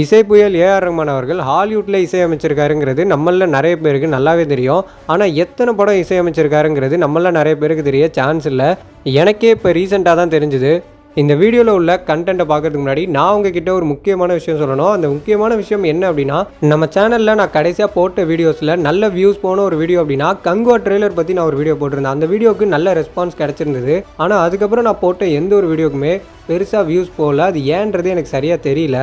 இசை புயல் ஏஆர் ரஹ்மான் அவர்கள் ஹாலிவுட்டில் இசையமைச்சிருக்காருங்கிறது நம்மளில் நிறைய பேருக்கு நல்லாவே தெரியும். ஆனால் எத்தனை படம் இசையமைச்சிருக்காருங்கிறது நம்மளில் நிறைய பேருக்கு தெரிய சான்ஸ் இல்லை. எனக்கே இப்போ ரீசெண்டாக தான் தெரிஞ்சுது. இந்த வீடியோவில் உள்ள கண்டென்ட்டை பார்க்கறதுக்கு முன்னாடி நான் உங்ககிட்ட ஒரு முக்கியமான விஷயம் சொல்லணும். அந்த முக்கியமான விஷயம் என்ன அப்படின்னா நம்ம சேனலில் நான் கடைசியாக போட்ட வீடியோஸில் நல்ல வியூஸ் போன ஒரு வீடியோ அப்படின்னா கங்குவா ட்ரெய்லர் பற்றி நான் ஒரு வீடியோ போட்டிருந்தேன். அந்த வீடியோக்கு நல்ல ரெஸ்பான்ஸ் கிடச்சிருந்தது. ஆனால் அதுக்கப்புறம் நான் போட்ட எந்த ஒரு வீடியோக்குமே பெருசாக வியூஸ் போகல. அது ஏன்றது எனக்கு சரியாக தெரியல.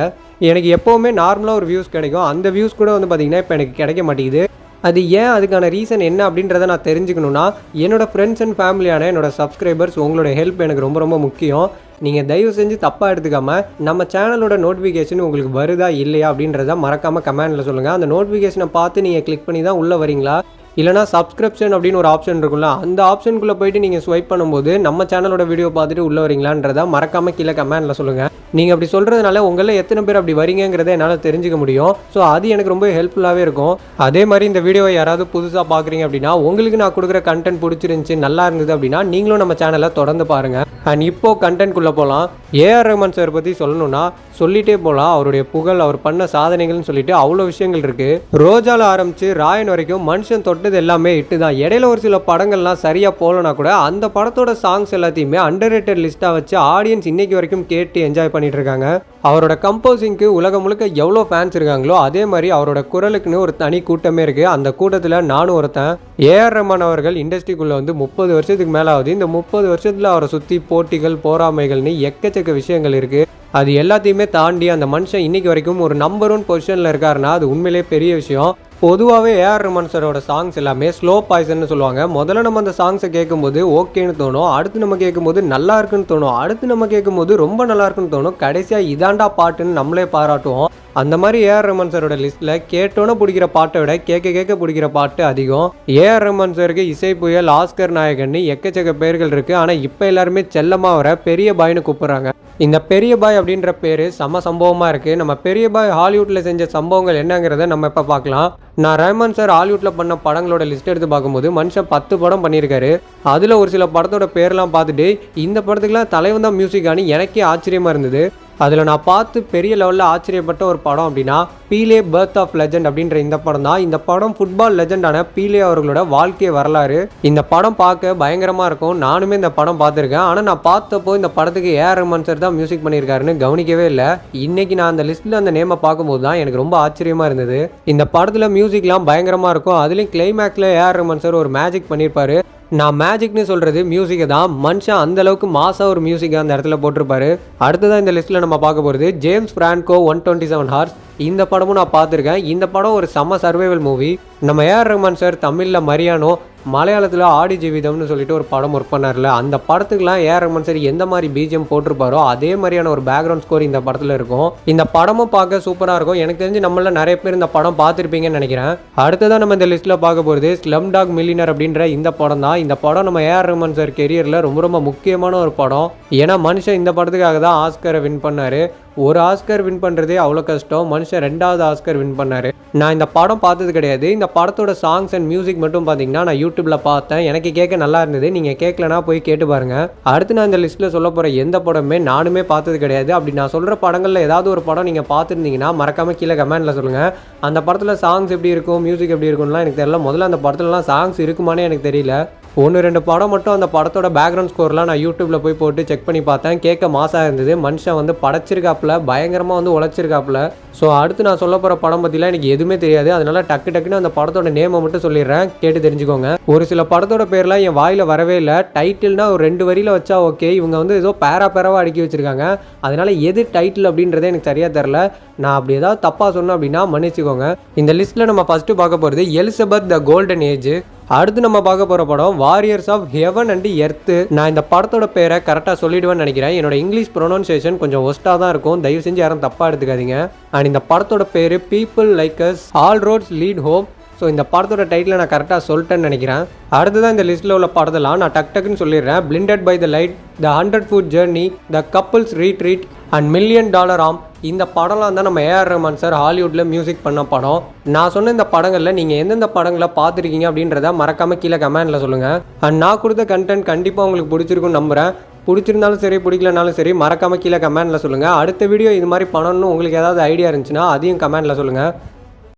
எனக்கு எப்போவுமே நார்மலாக ஒரு வியூஸ் கிடைக்கும். அந்த வியூஸ் கூட வந்து பார்த்திங்கன்னா இப்போ எனக்கு கிடைக்க மாட்டேங்குது. அது ஏன் அதுக்கான ரீசன் என்ன அப்படின்றத நான் தெரிஞ்சுக்கணுன்னா என்னோடய ஃப்ரெண்ட்ஸ் அண்ட் ஃபேமிலியான என்னோட சப்ஸ்கிரைபர்ஸ் உங்களோட ஹெல்ப் எனக்கு ரொம்ப ரொம்ப முக்கியம். நீங்கள் தயவு செஞ்சு தப்பாக எடுத்துக்காமல் நம்ம சேனலோட நோட்டிஃபிகேஷன் உங்களுக்கு வருதா இல்லையா அப்படின்றத மறக்காமல் கமெண்டில் சொல்லுங்கள் அந்த நோட்டிஃபிகேஷனை பார்த்து நீங்கள் கிளிக் பண்ணி தான் உள்ளே வரீங்களா? இல்லைனா சப்ஸ்கிரிப்ஷன் அப்படின்னு ஒரு ஆப்ஷன் இருக்கும்ல அந்த ஆப்ஷனுக்குள்ளே போயிட்டு நீங்கள் ஸ்வைப் பண்ணும்போது நம்ம சேனலோட வீடியோ பார்த்துட்டு உள்ளே வரீங்களான்றத மறக்காமல் கீழே கமெண்டில் சொல்லுங்கள் நீங்கள் அப்படி சொல்கிறதுனால உங்களில் எத்தனை பேர் அப்படி வரீங்கிறத என்னால் தெரிஞ்சுக்க முடியும். ஸோ அது எனக்கு ரொம்ப ஹெல்ப்ஃபுல்லாகவே இருக்கும். அதே மாதிரி இந்த வீடியோவை யாராவது புதுசாக பார்க்குறீங்க அப்படின்னா உங்களுக்கு நான் கொடுக்குற கண்டென்ட் பிடிச்சிருந்துச்சி நல்லா இருந்தது அப்படின்னா நீங்களும் நம்ம சேனலை தொடர்ந்து பாருங்கள் அண்ட் இப்போது கண்டென்ட்குள்ளே போகலாம் ஏஆர் ரஹ்மான் சார் பற்றி சொல்லணும்னா சொல்லிட்டே போகலாம் அவருடைய புகழ் அவர் பண்ண சாதனைகள்னு சொல்லிட்டு அவ்வளோ விஷயங்கள் இருக்குது ரோஜாவில் ஆரம்பித்து ராயன் வரைக்கும் மனுஷன் தொட்டது எல்லாமே இட்டு தான் இடையில ஒரு சில படங்கள்லாம் சரியாக போகலனா கூட அந்த படத்தோட சாங்ஸ் எல்லாத்தையுமே அண்டர் ரேட்டட் லிஸ்ட்டாக வச்சு ஆடியன்ஸ் இன்னைக்கு வரைக்கும் கேட்டு என்ஜாய் பண்ணிட்டு இருக்காங்க அவரோட கம்போசிங்க்கு உலகம் முழுக்க எவ்வளோ ஃபேன்ஸ் இருக்காங்களோ அதே மாதிரி அவரோட குரலுக்குன்னு ஒரு தனி கூட்டமே இருக்குது அந்த கூட்டத்தில் நானும் ஒருத்தன். ஏஆர் ரஹ்மான் அவர்கள் இண்டஸ்ட்ரிக்குள்ளே வந்து முப்பது வருஷத்துக்கு மேலே ஆகுது இந்த முப்பது வருஷத்தில் அவரை சுற்றி போட்டிகள் போராமைகள்னு எக்கச்சக்க விஷயங்கள் இருக்குது அது எல்லாத்தையுமே தாண்டி அந்த மனுஷன் இன்னைக்கு வரைக்கும் ஒரு நம்பர் ஒன் பொசிஷனில் இருக்காருன்னா அது உண்மையிலேயே பெரிய விஷயம். பொதுவாகவே ஏஆர் ரமன் சாரோட சாங்ஸ் எல்லாமே ஸ்லோ பாய்சன்னு சொல்லுவாங்க. முதல்ல நம்ம அந்த சாங்ஸை கேட்கும்போது ஓகேன்னு தோணும். அடுத்து நம்ம கேட்கும்போது நல்லா இருக்குன்னு தோணும். அடுத்து நம்ம கேட்கும்போது ரொம்ப நல்லா இருக்குன்னு தோணும். கடைசியாக இதாண்டா பாட்டுன்னு நம்மளே பாராட்டுவோம். அந்த மாதிரி ஏஆர் ரமன் சாரோட லிஸ்ட்டில் கேட்டோன்னு பிடிக்கிற பாட்டை விட கேட்க கேட்க பிடிக்கிற பாட்டு அதிகம். ஏஆர் ரமன் சாருக்கு இசை புயல் ஆஸ்கர் நாயகன்னு எக்கச்சக்க பேர்கள் இருக்குது ஆனால் இப்போ எல்லாருமே செல்லமாக வர பெரிய பாய்னு கூப்பிட்றாங்க. இந்த பெரிய பாய் அப்படின்ற பேர் செம சம்பவமாக இருக்குது நம்ம பெரிய பாய் ஹாலிவுட்டில் செஞ்ச சம்பவங்கள் என்னங்கிறத நம்ம இப்போ பார்க்கலாம். நான் ரஹ்மான் சார் ஹாலிவுட்டில் பண்ண படங்களோட லிஸ்ட் எடுத்து பார்க்கும்போது மனுஷன் பத்து படம் பண்ணியிருக்காரு. அதில் ஒரு சில படத்தோட பேர்லாம் பார்த்துட்டு இந்த படத்துக்குலாம் தலைவன் தான் மியூசிக்கானு எனக்கே ஆச்சரியமாக இருந்தது. அதில் நான் பார்த்து பெரிய லெவலில் ஆச்சரியப்பட்ட ஒரு படம் அப்படின்னா பீலே பர்த் ஆஃப் லெஜண்ட் அப்படின்ற இந்த படம் தான். இந்த படம் ஃபுட்பால் லெஜெண்டான பீலே அவர்களோட வாழ்க்கை வரலாறு. இந்த படம் பார்க்க பயங்கரமாக இருக்கும். நானுமே இந்த படம் பார்த்துருக்கேன். ஆனால் நான் பார்த்தப்போ இந்த படத்துக்கு ஏஆர் ரஹ்மான் சார் தான் மியூசிக் பண்ணியிருக்காருன்னு கவனிக்கவே இல்லை. இன்னைக்கு நான் அந்த லிஸ்ட்டில் அந்த நேமை பார்க்கும்போது தான் எனக்கு ரொம்ப ஆச்சரியமாக இருந்தது. இந்த படத்தில் மியூசிக்லாம் பயங்கரமாக இருக்கும். அதுலேயும் கிளைமேக்ஸில் ஏஆர் ரஹ்மான் சார் ஒரு மேஜிக் பண்ணியிருப்பாரு. நான் மேஜிக்னு சொல்கிறது மியூசிக்கை தான். மனுஷன் அந்தளவுக்கு மாசாக ஒரு மியூசிக்கை அந்த இடத்துல போட்டிருப்பாரு. அடுத்ததான் இந்த லிஸ்ட்டில் நம்ம பார்க்க போகிறது James Franco one twenty seven hours இந்த படமும் நான் பார்த்துருக்கேன். இந்த படம் ஒரு செம்ம சர்வைவல் மூவி நம்ம ஏஆர் ரஹ்மான் சார் தமிழில் மரியானோ மலையாளத்தில் ஆடி ஜீவிதம்னு சொல்லிட்டு ஒரு படம் ஒர்க் பண்ணார்ல அந்த படத்துக்குலாம் ஏஆர் ரஹ்மான் சார் எந்த மாதிரி பிஜிஎம் போட்டிருப்பாரோ அதே மாதிரியான ஒரு பேக்ரவுண்ட் ஸ்கோர் இந்த படத்தில் இருக்கும். இந்த படமும் பார்க்க சூப்பராக இருக்கும். எனக்கு தெரிஞ்சு நம்மள நிறைய பேர் இந்த படம் பார்த்துருப்பீங்கன்னு நினைக்கிறேன். அடுத்ததான் நம்ம இந்த லிஸ்ட்டில் பார்க்க போகிறது ஸ்லம் டாக் மில்லினர் அப்படின்ற இந்த படம் தான். இந்த படம் நம்ம ஏஆர் ரஹ்மான் சார் கெரியரில் ரொம்ப ரொம்ப முக்கியமான ஒரு படம். ஏன்னா மனுஷன் இந்த படத்துக்காக தான் ஆஸ்கரை வின் பண்ணார். ஒரு ஆஸ்கர் வின் பண்ணுறதே அவ்வளோ கஷ்டம். மனுஷன் ரெண்டாவது ஆஸ்கர் வின் பண்ணார். நான் இந்த படம் பார்த்தது கிடையாது. இந்த படத்தோட சாங்ஸ் அண்ட் மியூசிக் மட்டும் பார்த்தீங்கன்னா நான் யூடியூப்பில் பார்த்தேன். எனக்கு கேட்க நல்லா இருந்தது. நீங்கள் கேட்கலனா போய் கேட்டு பாருங்கள் அடுத்து நான் இந்த லிஸ்ட்டில் சொல்ல போகிற எந்த படமே நானுமே பார்த்தது கிடையாது. அப்படி நான் சொல்கிற படங்களில் ஏதாவது ஒரு படம் நீங்கள் பார்த்துருந்தீங்கன்னா மறக்காமல் கீழே கமெண்ட்டில் சொல்லுங்கள் அந்த படத்தில் சாங்ஸ் எப்படி இருக்கும் மியூசிக் எப்படி இருக்கும்லாம் எனக்கு தெரியல. முதல்ல அந்த படத்துலலாம் சாங்ஸ் இருக்குமானே எனக்கு தெரியல. ஒன்று ரெண்டு படம் மட்டும் அந்த படத்தோட பேக்ரவுண்ட் ஸ்கோர்லாம் நான் யூடியூப்பில் போய் போட்டு செக் பண்ணி பார்த்தேன். கேட்க மாசாக இருந்தது. மனுஷன் வந்து படைச்சிருக்காப்புல பயங்கரமாக வந்து உழைச்சிருக்காப்புல. ஸோ அடுத்து நான் சொல்ல போகிற படம் பற்றிலாம் எனக்கு எதுவுமே தெரியாது. அதனால டக்கு டக்குன்னு அந்த படத்தோட நேமை மட்டும் சொல்லிடுறேன். கேட்டு தெரிஞ்சுக்கோங்க. ஒரு சில படத்தோட பேர்லாம் என் வாயில் வரவே இல்லை. டைட்டில்னா ஒரு ரெண்டு வரியில் வச்சா ஓகே இவங்க வந்து ஏதோ பேரா பேராவாக அடுக்கி வச்சிருக்காங்க. அதனால் எது டைட்டில் அப்படின்றதே எனக்கு சரியாக தெரில நான் அப்படி ஏதாவது தப்பாக சொன்னேன் அப்படின்னா மன்னிச்சுக்கோங்க. இந்த லிஸ்ட்டில் நம்ம ஃபஸ்ட்டு பார்க்க போகிறது எலிசபெத் த கோல்டன் ஏஜ் அடுத்து நம்ம பார்க்க போகிற படம் warriors of heaven and earth நான் இந்த படத்தோட பேரை கரெக்டாக சொல்லிடுவேன்னு நினைக்கிறேன். என்னோட இங்கிலீஷ் ப்ரொனவுன்சியேஷன் கொஞ்சம் ஒஸ்ட்டாக தான் இருக்கும். தயவு செஞ்சு யாரும் தப்பாக எடுத்துக்காதீங்க. அண்ட் இந்த படத்தோட பேர் people like us all roads lead home so இந்த படத்தோட டைட்டில் நான் கரெக்டாக சொல்லிட்டேன்னு நினைக்கிறேன். அடுத்ததான் இந்த லிஸ்ட்டில் உள்ள படத்தெல்லாம் நான் டக் டக்குன்னு சொல்லிடுறேன். Blinded by the light the hundred foot journey the couples retreat and million dollar arm. இந்த படம்லாம் தான் நம்ம ஏஆர் ரஹ்மான் சார் ஹாலிவுட்டில் மியூசிக் பண்ண படம். நான் சொன்ன இந்த படங்களில் நீங்கள் எந்தெந்த படங்களை பார்த்துருக்கீங்க அப்படின்றத மறக்காமல் கீழே கமெண்டில் சொல்லுங்கள் அண்ட் நான் கொடுத்த கண்டென்ட் கண்டிப்பாக உங்களுக்கு பிடிச்சிருக்குன்னு நம்புகிறேன் பிடிச்சிருந்தாலும் சரி பிடிக்கலனாலும் சரி மறக்காமல் கீழே கமெண்ட்டில் சொல்லுங்கள் அடுத்த வீடியோ இது மாதிரி பண்ணணும்னு உங்களுக்கு ஏதாவது ஐடியா இருந்துச்சுன்னா அதையும் கமெண்ட்டில் சொல்லுங்கள்